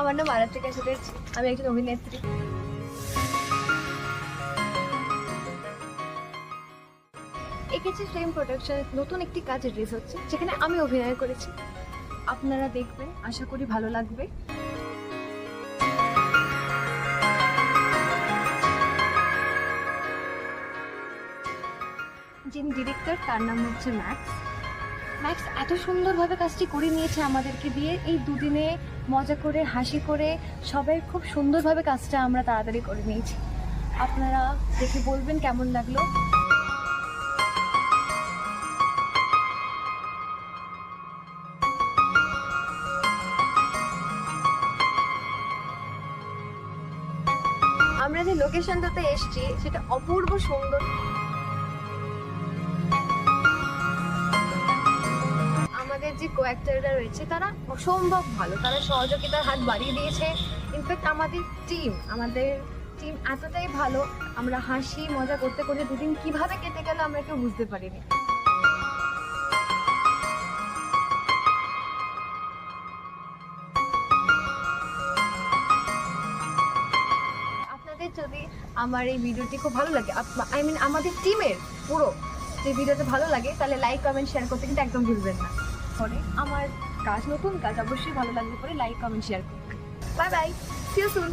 আমার নাম আরাত্রিকা চ্যাটার্জি আমি একজন অভিনেত্রী। এঁকেছি ফ্রেম প্রোডাকশনের নতুন একটি কাজ রিলিজ হচ্ছে, যেখানে আমি অভিনয় করেছি। আপনারা দেখবেন, আশা করি ভালো লাগবে। যিনি ডিরেক্টর তার নাম হচ্ছে ম্যাক্স ম্যাক্স এত সুন্দরভাবে কাজটি করে নিয়েছে আমাদেরকে দিয়ে। এই দুদিনে মজা করে, হাসি করে, সবাই খুব সুন্দরভাবে কাজটা আমরা তাড়াতাড়ি করে নিয়েছি। আপনারা দেখে বলবেন কেমন লাগল। আমরা যে লোকেশনটাতে এসেছি, সেটা অপূর্ব সুন্দর। কো অ্যাক্টররা রয়েছে, তারা অসম্ভব ভালো। তারা সহযোগিতার হাত বাড়িয়ে দিয়েছে। ইনফ্যাক্ট আমাদের টিম আমাদের টিম এতটাই ভালো, আমরা হাসি, মজা করতে করতে দুদিন কীভাবে কেটে গেল আমরা কেউ বুঝতে পারিনি। আপনাদের যদি আমার এই ভিডিওটি খুব ভালো লাগে আই মিন আমাদের টিমের পুরো যে ভিডিওটা ভালো লাগে, তাহলে লাইক কমেন্ট শেয়ার করতে কিন্তু একদম ভুলবেন না। পরে আমার কাজ, নতুন কাজ, অবশ্যই ভালো লাগলে পরে লাইক কমেন্ট শেয়ার করুন বাই বাই সি সুন